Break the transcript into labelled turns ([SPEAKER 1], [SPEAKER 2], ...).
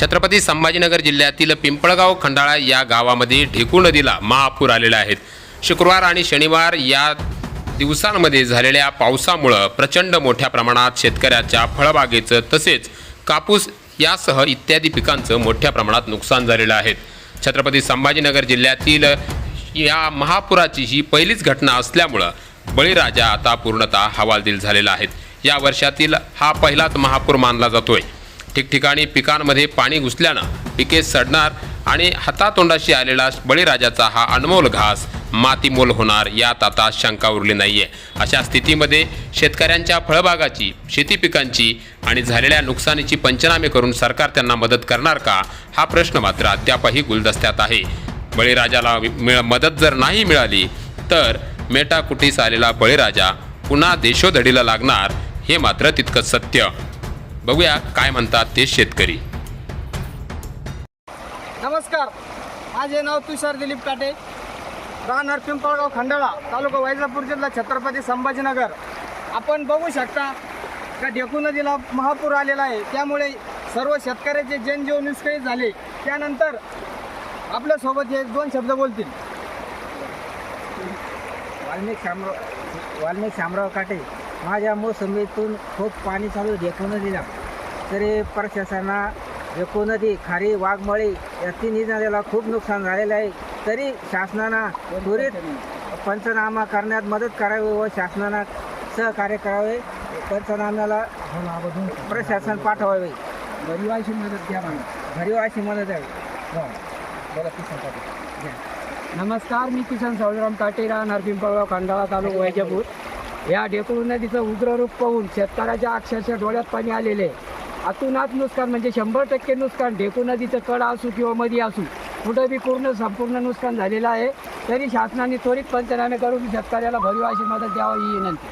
[SPEAKER 1] छत्रपती संभाजीनगर जिल्ह्यातील पिंपळगाव खंडाळा या गावामध्ये ढेकू नदीला महापूर आलेला आहेत शुक्रवार आणि शनिवार या दिवसांमध्ये झालेल्या पावसामुळं प्रचंड मोठ्या प्रमाणात शेतकऱ्याच्या फळबागेचं तसेच कापूस यासह इत्यादी पिकांचं मोठ्या प्रमाणात नुकसान झालेलं आहे. छत्रपती संभाजीनगर जिल्ह्यातील या महापुराची ही पहिलीच घटना असल्यामुळं बळीराजा आता पूर्णतः हवालदिल झालेला आहे. या वर्षातील हा पहिलाच महापूर मानला जातोय. ठिकठिकाणी पिकांमध्ये पाणी घुसल्यानं पिके सडणार आणि हातातोंडाशी आलेला बळीराजाचा हा अनमोल घास मातीमोल होणार यात आता शंका उरली नाहीये. अशा स्थितीमध्ये शेतकऱ्यांच्या फळबागाची शेती पिकांची आणि झालेल्या नुकसानीची पंचनामे करून सरकार त्यांना मदत करणार का? हा प्रश्न मात्र अद्यापही गुलदस्त्यात आहे. बळीराजाला मिळ मदत जर नाही मिळाली तर मेटाकुटीस आलेला बळीराजा पुन्हा देशोधडीला लागणार हे मात्र तितकंच सत्य. बघूया काय म्हणतात ते शेतकरी.
[SPEAKER 2] नमस्कार. माझे नाव तुषार दिलीप काटे. राहणार पिंपळगाव खंडाळा तालुका वैजापूर जिल्हा छत्रपती संभाजीनगर. आपण बघू शकता का ढेकू नदीला महापूर आलेला आहे. त्यामुळे सर्व शेतकऱ्याचे जनजीवन विस्कळीत झाले. त्यानंतर आपल्यासोबत हे दोन शब्द बोलतील.
[SPEAKER 3] वाल्मिक शामराव वाल्मिक शामराव काटे. माझ्या मोसंबीतून खूप पाणी चालू ढेकून दिला तरी प्रशासना नदी खारी वाघमळी या तिन्ही नद्याला खूप नुकसान झालेलं आहे. तरी शासनानं त्वरित पंचनामा करण्यात मदत करावी व शासनानं सहकार्य करावे. पंचनाम्याला प्रशासन पाठवावे.
[SPEAKER 2] गरिबाची मदत घ्या
[SPEAKER 3] घरी अशी मदत आहे. हो.
[SPEAKER 2] नमस्कार मी किशन सावळीराम काटे राहणार पिंपळगाव खंडाळा तालुका वैजापूर. या ढेकळू नदीचं उग्र रूप पाहून शेतकऱ्याच्या अक्षरशः डोळ्यात पाणी आलेले आहे. आतूनात नुकसान म्हणजे शंभर टक्के नुकसान ढेकू नदीचं कड असू किंवा मध्ये असू कुठं बी पूर्ण संपूर्ण नुकसान झालेलं आहे. तरी शासनाने त्वरित पंचनामे करून शेतकऱ्याला भरीव अशी मदत द्यावी ही विनंती.